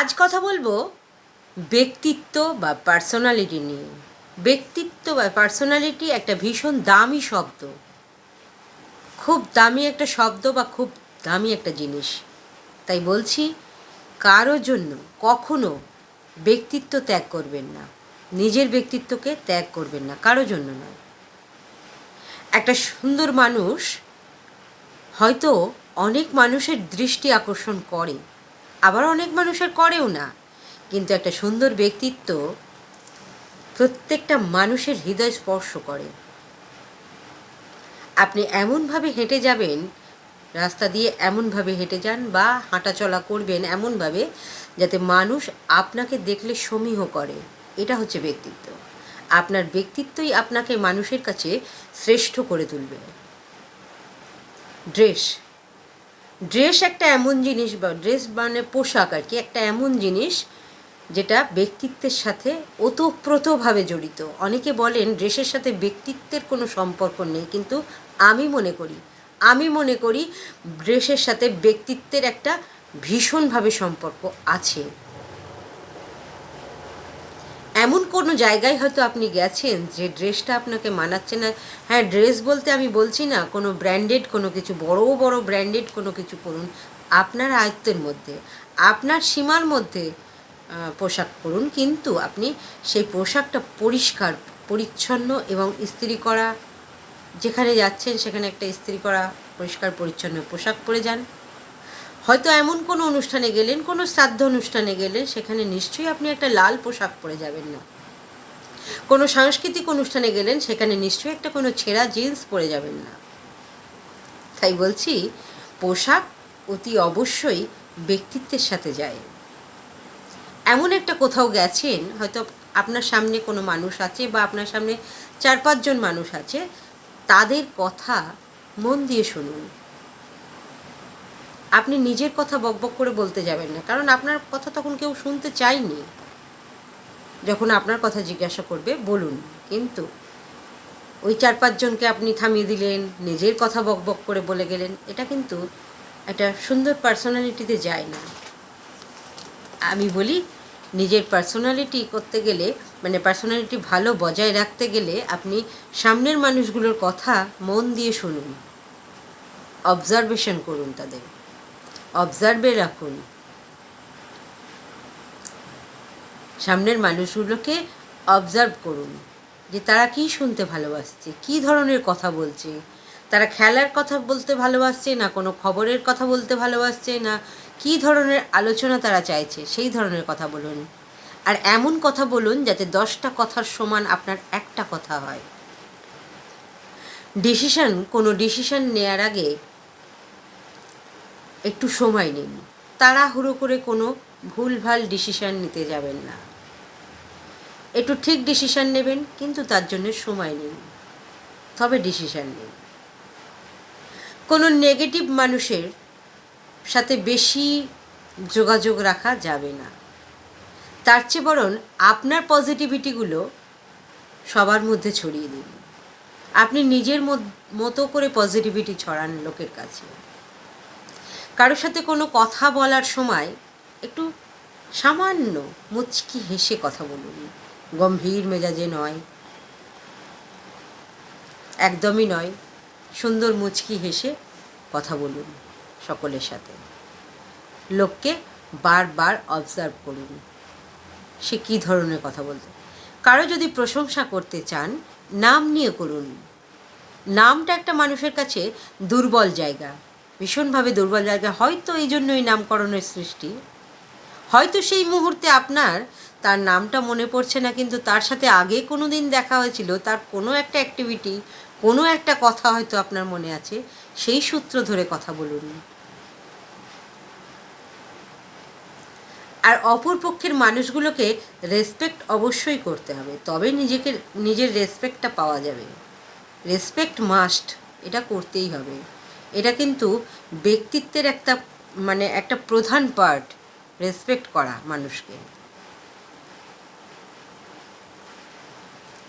আজ কথা বলব? ব্যক্তিত্ব বা পার্সোনালিটি নিয়ে। ব্যক্তিত্ব বা পার্সোনালিটি একটা ভীষণ দামি শব্দ। খুব দামি একটা শব্দ বা খুব দামি একটা জিনিস। তাই বলছি, কারও জন্য কখনো ব্যক্তিত্ব ত্যাগ করবেন না। নিজের ব্যক্তিত্বকে ত্যাগ করবেন না, কারও জন্য নয়। একটা সুন্দর মানুষ হয়তো অনেক মানুষের দৃষ্টি আকর্ষণ করে। আবার অনেক মানুষের করেও না। কিন্তু একটা সুন্দর ব্যক্তিত্ব প্রত্যেকটা মানুষের হৃদয় স্পর্শ করে। আপনি এমনভাবে হেঁটে যাবেন, রাস্তা দিয়ে এমনভাবে হেঁটে যান বা হাঁটাচলা করবেন এমনভাবে, যাতে মানুষ আপনাকে দেখলে সমীহ করে। এটা হচ্ছে ব্যক্তিত্ব। আপনার ব্যক্তিত্বই আপনাকে মানুষের কাছে শ্রেষ্ঠ করে তুলবে। ড্রেস। ড্রেস একটা এমন জিনিস বা ড্রেস মানে পোশাক আর কি, একটা এমন জিনিস যেটা ব্যক্তিত্বের সাথে ওতপ্রোতভাবে জড়িত। অনেকে বলেন ড্রেসের সাথে ব্যক্তিত্বের কোনো সম্পর্ক নেই, কিন্তু আমি মনে করি, আমি মনে করি ড্রেসের সাথে ব্যক্তিত্বের একটা ভীষণভাবে সম্পর্ক আছে এমন কোনো জায়গায় হয়তো আপনি গেছেন যে ড্রেসটা আপনাকে মানাচ্ছে না। হ্যাঁ ড্রেস বলতে আমি বলছি না, কোনো ব্র্যান্ডেড কোনো কিছু, বড় বড় ব্র্যান্ডেড কোনো কিছু করুন আপনার আয়ত্তের মধ্যে, আপনার সীমার মধ্যে পোশাক পরুন। কিন্তু আপনি সেই পোশাকটা পরিষ্কার, পরিচ্ছন্ন এবং ইস্ত্রি করা, যেখানে যাচ্ছেন সেখানে একটা ইস্ত্রি করা, পরিষ্কার, পরিচ্ছন্ন পোশাক পরে যান। হয়তো এমন কোনো অনুষ্ঠানে গেলেন, কোনো শ্রাদ্ধ অনুষ্ঠানে গেলেন, সেখানে নিশ্চয়ই আপনি একটা লাল পোশাক পরে যাবেন না। কোনো সাংস্কৃতিক অনুষ্ঠানে গেলেন, সেখানে নিশ্চয়ই একটা কোনো ছেঁড়া জিন্স পরে যাবেন না। তাই বলছি, পোশাক অতি অবশ্যই ব্যক্তিত্বের সাথে যায়। এমন একটা কোথাও গেছেন, হয়তো আপনার সামনে কোনো মানুষ আছে বা আপনার সামনে চার পাঁচজন মানুষ আছে, তাদের কথা মন দিয়ে শুনুন। আপনি নিজের কথা বকবক করে বলতে যাবেন না, কারণ আপনার কথা তখন কেউ শুনতে চায়নি। যখন আপনার কথা জিজ্ঞাসা করবে, বলুন। কিন্তু ওই চার পাঁচজনকে আপনি থামিয়ে দিলেন, নিজের কথা বক বক করে বলে গেলেন, এটা কিন্তু একটা সুন্দর পার্সোনালিটিতে যায় না। আমি বলি, নিজের পার্সোনালিটি করতে গেলে মানে পার্সোনালিটি ভালো বজায় রাখতে গেলে আপনি সামনের মানুষগুলোর কথা মন দিয়ে শুনুন। অবজারভেশন করুন তাদের। অবজার্ভে রাখুন। সামনের মানুষগুলোকে অবজার্ভ করুন যে তারা কী শুনতে ভালোবাসছে, কী ধরনের কথা বলছে। তারা খেলার কথা বলতে ভালোবাসছে না, কোনো খবরের কথা বলতে ভালোবাসছে না, কী ধরনের আলোচনা তারা চাইছে, সেই ধরনের কথা বলুন। আর এমন কথা বলুন যাতে দশটা কথার সমান আপনার একটা কথা হয়। ডিসিশন কোনো ডিসিশন নেয়ার আগে একটু সময় নিন। তাড়াহুড়ো করে কোনো ভুলভাল ডিসিশন নিতে যাবেন না। একটু ঠিক ডিসিশান নেবেন, কিন্তু তার জন্য সময় নিন। তবে ডিসিশান নিন। কোনো নেগেটিভ মানুষের সাথে বেশি যোগাযোগ রাখা যাবে না। তার চেয়ে বরং আপনার পজিটিভিটিগুলো সবার মধ্যে ছড়িয়ে দিন। আপনি নিজের মতো করে পজিটিভিটি ছড়ান লোকের কাছে। কারোর সাথে কোনো কথা বলার সময় একটু সামান্য মুচকি হেসে কথা বলুন। গম্ভীর মেজাজে নয়। একদমই নয়। সুন্দর মুচকি হেসে কথা বলুন সকলের সাথে। লোককে বারবার অবজার্ভ করুন। সে কী ধরনের কথা বলতে কারও যদি প্রশংসা করতে চান, নাম নিয়ে করুন। নামটা একটা মানুষের কাছে দুর্বল জায়গা। ভীষণভাবে দুর্বল জায়গা। হয়তো এই জন্যই নামকরণের সৃষ্টি। হয়তো সেই মুহূর্তে আপনার তার নামটা মনে পড়ছে না, কিন্তু তার সাথে আগে কোনো দিন দেখা হয়েছিল, তার কোনো একটা অ্যাক্টিভিটি কোনো একটা কথা হয়তো আপনার মনে আছে, সেই সূত্র ধরে কথা বলুন। আর অপর পক্ষের মানুষগুলোকে রেসপেক্ট অবশ্যই করতে হবে, তবে নিজেকে, নিজের রেসপেক্টটা পাওয়া যাবে। রেসপেক্ট মাস্ট এটা করতেই হবে। এটা কিন্তু ব্যক্তিত্বের একটা মানে একটা প্রধান পার্ট রেসপেক্ট করা মানুষকে।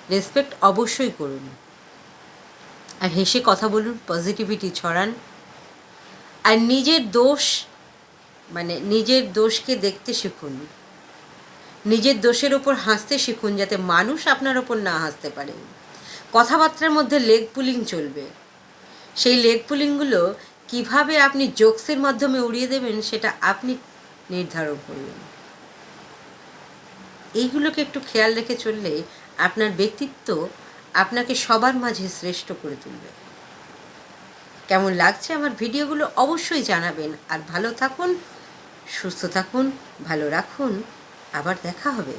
রেসপেক্ট অবশ্যই করুন। আর হেসে কথা বলুন পজিটিভিটি ছড়ান। আর নিজের দোষ মানে নিজের দোষকে দেখতে শিখুন। নিজের দোষের ওপর হাসতে শিখুন যাতে মানুষ আপনার ওপর না হাসতে পারে। কথাবার্তার মধ্যে লেগ পুলিং চলবে। সেই লেগ পুলিংগুলো কীভাবে আপনি জোকসের মাধ্যমে উড়িয়ে দেবেন, সেটা আপনি নির্ধারণ করবেন এইগুলোকে একটু খেয়াল রেখে চললে আপনার ব্যক্তিত্ব আপনাকে সবার মাঝে শ্রেষ্ঠ করে তুলবে। কেমন লাগছে আমার ভিডিওগুলো অবশ্যই জানাবেন। আর ভালো থাকুন, সুস্থ থাকুন, ভালো রাখুন। আবার দেখা হবে।